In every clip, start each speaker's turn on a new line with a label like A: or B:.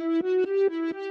A: Thank you.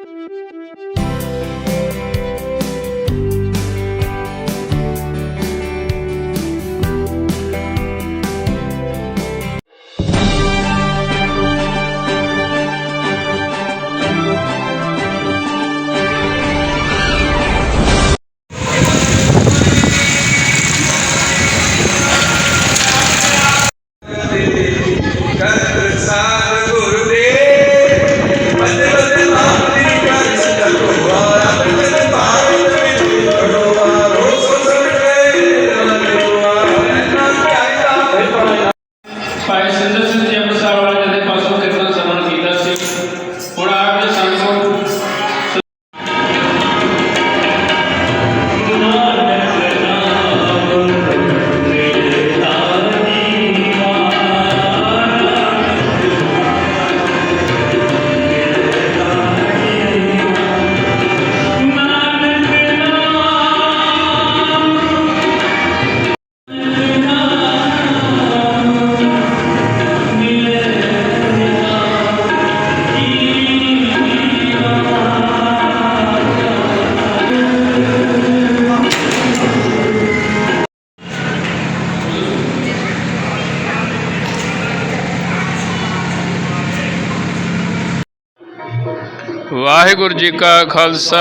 B: Waheguru ji ਕਾ ਖਾਲਸਾ,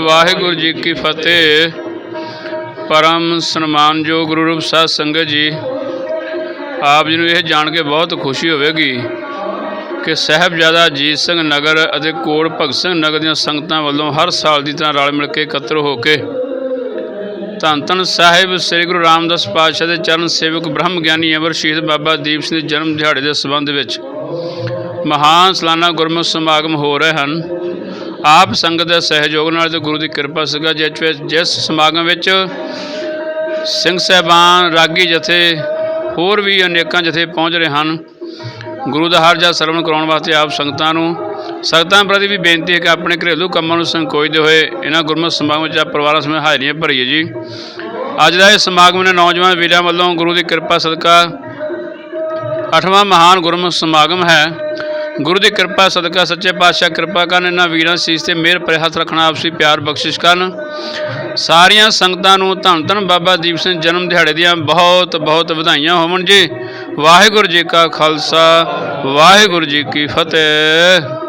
B: ਵਾਹਿਗੁਰੂ ਜੀ ਕੀ ਫਤਿਹ। ਪਰਮ ਸਨਮਾਨਯੋਗ ਗੁਰੂ ਰੂਪ ਸਾਧ ਸੰਗਤ ਜੀ, ਆਪ ਜੀ ਨੂੰ ਇਹ ਜਾਣ ਕੇ ਬਹੁਤ ਖੁਸ਼ੀ ਹੋਵੇਗੀ ਕਿ ਸਾਹਿਬਜ਼ਾਦਾ ਅਜੀਤ ਸਿੰਘ ਨਗਰ ਅਤੇ ਕੋਟ ਭਗਤ ਸਿੰਘ ਨਗਰ ਦੀਆਂ ਸੰਗਤਾਂ ਵੱਲੋਂ ਹਰ ਸਾਲ ਦੀ ਤਰ੍ਹਾਂ ਰਲ ਮਿਲ ਕੇ ਇਕੱਤਰ ਹੋ ਕੇ ਧੰਨ ਧੰਨ ਸਾਹਿਬ, ਸ੍ਰੀ ਗੁਰੂ ਰਾਮਦਾਸ ਪਾਤਸ਼ਾਹ ਦੇ ਚਰਨ ਸੇਵਕ ਬ੍ਰਹਮ ਗਿਆਨੀ ਅਮਰ ਸ਼ਹੀਦ ਬਾਬਾ ਦੀਪ ਸਿੰਘ ਦੇ ਜਨਮ ਦਿਹਾੜੇ ਦੇ ਸੰਬੰਧ ਵਿੱਚ ਮਹਾਨ ਸਾਲਾਨਾ ਗੁਰਮਤਿ ਸਮਾਗਮ ਹੋ ਰਹੇ ਹਨ। ਆਪ ਸੰਗਤ ਦੇ ਸਹਿਯੋਗ ਨਾਲ ਤੇ ਗੁਰੂ ਦੀ ਕਿਰਪਾ ਸੀਗਾ, ਜਿਸ ਵਿੱਚ ਜਿਸ ਸਮਾਗਮ ਵਿੱਚ ਸਿੰਘ ਸਹਿਬਾਨ ਰਾਗੀ ਜਥੇ ਹੋਰ ਵੀ ਅਨੇਕਾਂ ਜਥੇ ਪਹੁੰਚ ਰਹੇ ਹਨ। ਗੁਰੂ ਦਾ ਹਰ ਜਾ ਸਰਵਣ ਕਰਾਉਣ ਵਾਸਤੇ ਆਪ ਸੰਗਤਾਂ ਨੂੰ ਸੰਗਤਾਂ ਪ੍ਰਤੀ ਵੀ ਬੇਨਤੀ ਹੈ ਕਿ ਆਪਣੇ ਘਰੇਲੂ ਕੰਮਾਂ ਨੂੰ ਸੰਕੋਚਦੇ ਹੋਏ ਇਹਨਾਂ ਗੁਰਮਤਿ ਸਮਾਗਮ ਵਿੱਚ ਪਰਿਵਾਰਾਂ ਸਮੇਤ ਹਾਜ਼ਰੀਆਂ ਭਰੀਏ ਜੀ। ਅੱਜ ਦਾ ਇਹ ਸਮਾਗਮ ਨੇ ਨੌਜਵਾਨ ਵੀਰਾਂ ਵੱਲੋਂ ਗੁਰੂ ਦੀ ਕਿਰਪਾ ਸਦਕਾ ਅੱਠਵਾਂ ਮਹਾਨ ਗੁਰਮਤਿ ਸਮਾਗਮ ਹੈ। ਗੁਰੂ ਦੀ ਕਿਰਪਾ, ਸਦਕਾ, ਸੱਚੇ ਪਾਤਸ਼ਾਹ ਕਿਰਪਾ ਕਰਨ ਇਹਨਾਂ ਵੀਰਾਂ ਸੀਸ ਤੇ ਮਿਹਰ ਭਰੇ ਹੱਥ ਰੱਖਣਾ, ਆਪਸੀ ਪਿਆਰ ਬਖਸ਼ਿਸ਼ ਕਰਨ। ਸਾਰੀਆਂ ਸੰਗਤਾਂ ਨੂੰ ਧੰਨ ਧੰਨ ਬਾਬਾ ਦੀਪ ਸਿੰਘ ਜਨਮ ਦਿਹਾੜੇ ਦੀਆਂ ਬਹੁਤ ਬਹੁਤ ਵਧਾਈਆਂ ਹੋਵਣ ਜੀ। ਵਾਹਿਗੁਰੂ ਜੀ ਕਾ ਖਾਲਸਾ, ਵਾਹਿਗੁਰੂ ਜੀ ਕੀ ਫਤਿਹ।